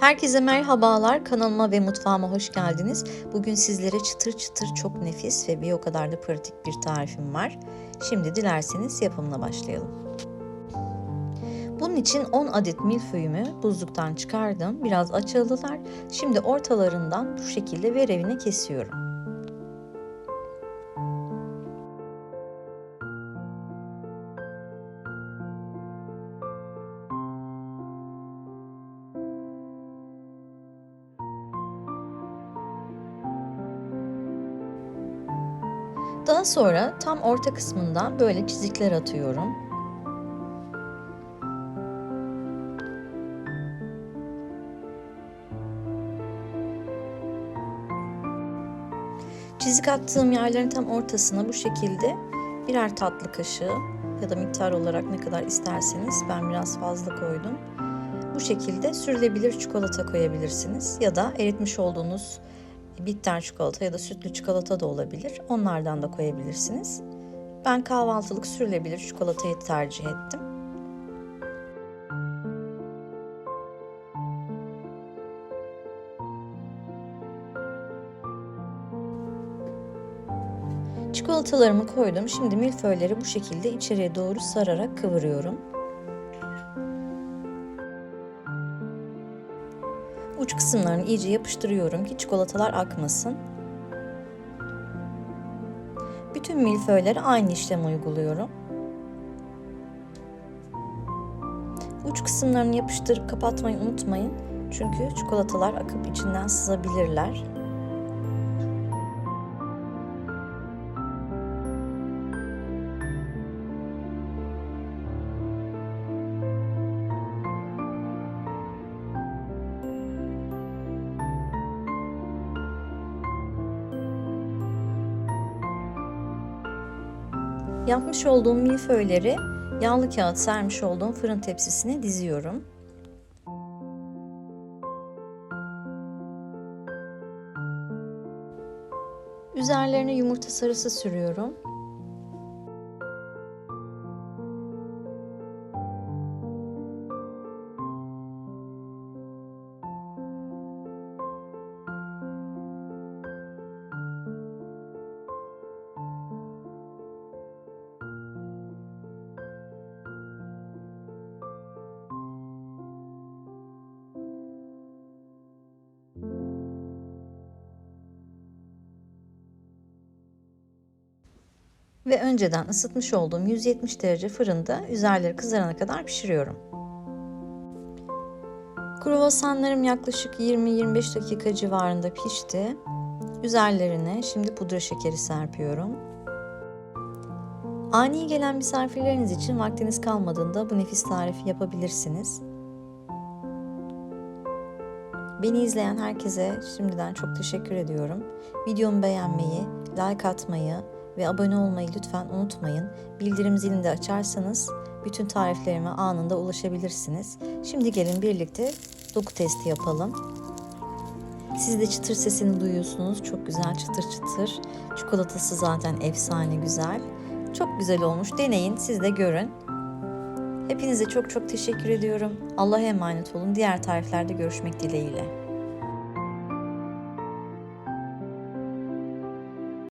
Herkese merhabalar. Kanalıma ve mutfağıma hoş geldiniz. Bugün sizlere çıtır çıtır çok nefis ve bir o kadar da pratik bir tarifim var. Şimdi dilerseniz yapımına başlayalım. Bunun için 10 adet milföyümü buzluktan çıkardım. Biraz açıldılar. Şimdi ortalarından bu şekilde verevine kesiyorum. Daha sonra tam orta kısmından böyle çizikler atıyorum. Çizik attığım yerlerin tam ortasına bu şekilde birer tatlı kaşığı ya da miktar olarak ne kadar isterseniz ben biraz fazla koydum. Bu şekilde sürülebilir çikolata koyabilirsiniz ya da eritmiş olduğunuz bitter çikolata ya da sütlü çikolata da olabilir. Onlardan da koyabilirsiniz. Ben kahvaltılık sürülebilir çikolatayı tercih ettim. Çikolatalarımı koydum. Şimdi milföyleri bu şekilde içeriye doğru sararak kıvırıyorum. Uç kısımlarını iyice yapıştırıyorum ki çikolatalar akmasın. Bütün milföylere aynı işlemi uyguluyorum. Uç kısımlarını yapıştırıp kapatmayı unutmayın. Çünkü çikolatalar akıp içinden sızabilirler. Yapmış olduğum milföyleri yağlı kağıt sermiş olduğum fırın tepsisine diziyorum. Üzerlerine yumurta sarısı sürüyorum. Ve önceden ısıtmış olduğum 170 derece fırında üzerleri kızarana kadar pişiriyorum. Kruvasanlarım yaklaşık 20-25 dakika civarında pişti. Üzerlerine şimdi pudra şekeri serpiyorum. Ani gelen misafirleriniz için vaktiniz kalmadığında bu nefis tarifi yapabilirsiniz. Beni izleyen herkese şimdiden çok teşekkür ediyorum. Videomu beğenmeyi, like atmayı, ve abone olmayı lütfen unutmayın. Bildirim zilini de açarsanız bütün tariflerime anında ulaşabilirsiniz. Şimdi gelin birlikte doku testi yapalım. Siz de çıtır sesini duyuyorsunuz. Çok güzel çıtır çıtır. Çikolatası zaten efsane güzel. Çok güzel olmuş. Deneyin, siz de görün. Hepinize çok çok teşekkür ediyorum. Allah'a emanet olun. Diğer tariflerde görüşmek dileğiyle.